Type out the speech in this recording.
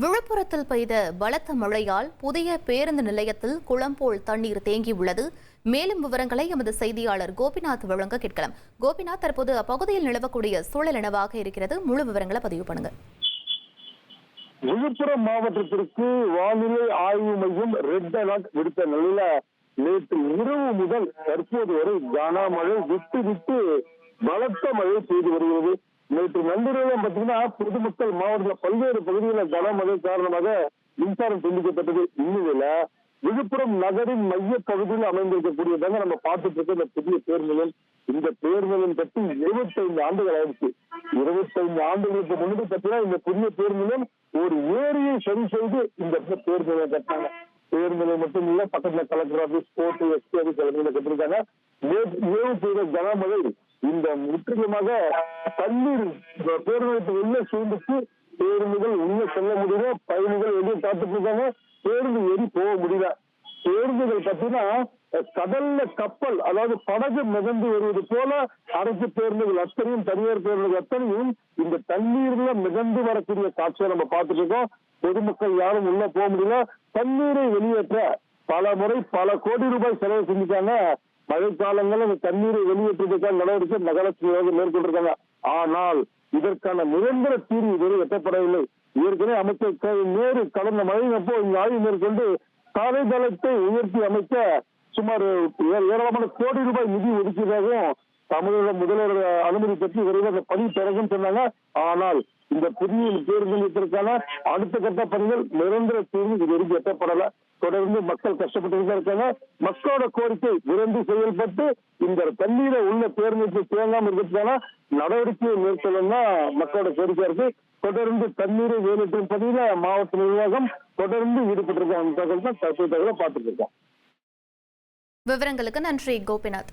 விழுப்புரத்தில் பெய்த பலத்த மழையால் புதிய பேருந்து நிலையத்தில் குளம் போல் தண்ணீர் தேங்கியுள்ளது. மேலும் விவரங்களை எமது செய்தியாளர் கோபிநாத் வழங்க கேட்கலாம். கோபிநாத் தற்போது அப்பகுதியில் நிலவக்கூடிய சூழல் என்னவாக இருக்கிறது? முழு விவரங்களை பதிவு பண்ணுங்க. விழுப்புரம் மாவட்டத்திற்கு வானிலை ஆய்வு மையம் ரெட் அலர்ட் விடுத்த நிலையில நேற்று இரவு முதல் தற்போது வரை கனமழை விட்டு விட்டு பலத்த மழை பெய்து வருகிறது. நேற்று நண்பர்களும் பார்த்தீங்கன்னா பொதுமக்கள் மாவட்டத்தில் பல்வேறு பகுதிகளில் கனமழை காரணமாக மின்சாரம் துண்டிக்கப்பட்டது. இந்நிலையில விழுப்புரம் நகரின் மைய பகுதியில் அமைந்திருக்கக்கூடியதாங்க நம்ம பார்த்துட்டு இருக்க இந்த புதிய பேர் நிலையம் இந்த பேர் நிலையம் கட்டி இருபத்தைந்து ஆண்டுகள் ஆயிடுச்சு. இருபத்தைந்து ஆண்டுகளுக்கு முன்னாடி பார்த்தீங்கன்னா இந்த புதிய பேர் நிலையம் ஒரு ஏரியை சரி செய்து இந்த இடத்துல பேர் நிலையம் கட்டினாங்க. பேர் நிலையம் மட்டும் இல்ல பக்கத்துல collector office court SP office கட்டிருக்காங்க நேற்று இரவு பெய்த கனமழை இந்த முற்றிலுமாக தண்ணீர் இந்த உள்ள சூழ்ந்துட்டு பேருந்துகள் உள்ள செல்ல முடியல பயணிகள் வெளியே காத்துட்டு இருக்காங்க. பேருந்து ஏறி போக முடியல. பேருந்துகள் பார்த்தீங்கன்னா கடல்ல கப்பல் அதாவது படகு மிதந்து வருவது போல அரசு பேருந்துகள் அத்தனையும் தனியார் பேருந்துகள் அத்தனையும் இந்த தண்ணீர்ல மிதந்து வரக்கூடிய காட்சியை நம்ம பார்த்துட்டு இருக்கோம். பொதுமக்கள் யாரும் உள்ள போக முடியல. தண்ணீரை வெளியேற்ற பல முறை பல கோடி ரூபாய் செலவு செஞ்சுட்டாங்க மழைக்காலங்களில் அந்த தண்ணீரை வெளியேற்றுவதற்கான நடவடிக்கை நகராட்சி மேற்கொண்டிருக்காங்க ஆனால் இதற்கான நிரந்தர தீர்வு இதுவரை எட்டப்படவில்லை ஏற்கனவே அமைச்சர் க. நேரு கடந்த மழையினப்போ இந்த ஆய்வு மேற்கொண்டு சாலை தளத்தை உயர்த்தி அமைக்க சுமார் ஏராளமான கோடி ரூபாய் நிதி ஒதுக்கியதாகவும் தமிழக முதல்வர் அனுமதி பெற்று விரைவாக பணி தொடங்கும் சொன்னாங்க. ஆனால் இந்த புதிய பேருந்து நிலையத்திற்கான அடுத்த கட்ட பணிகள் நிரந்தர தீர்வு இதுவரைக்கும் எட்டப்படல. தொடர்ந்து மக்கள் கஷ்டப்பட்டு தான் இருக்காங்க. மக்களோட கோரிக்கை விரைந்து செயல்பட்டு இந்த தண்ணீரை உள்ள பேருந்து தேங்காம இருக்கிறதுக்கான நடவடிக்கையை மேற்கொள்ளணும்னா மக்களோட கோரிக்கை இருக்கு. தொடர்ந்து தண்ணீரை வெளியேற்றும் பணியில மாவட்ட நிர்வாகம் தொடர்ந்து ஈடுபட்டிருக்காங்க. அந்த தகவல் தான் தற்போது தகவலை பார்த்துட்டு இருக்கோம். விவரங்களுக்கு நன்றி கோபிநாத்.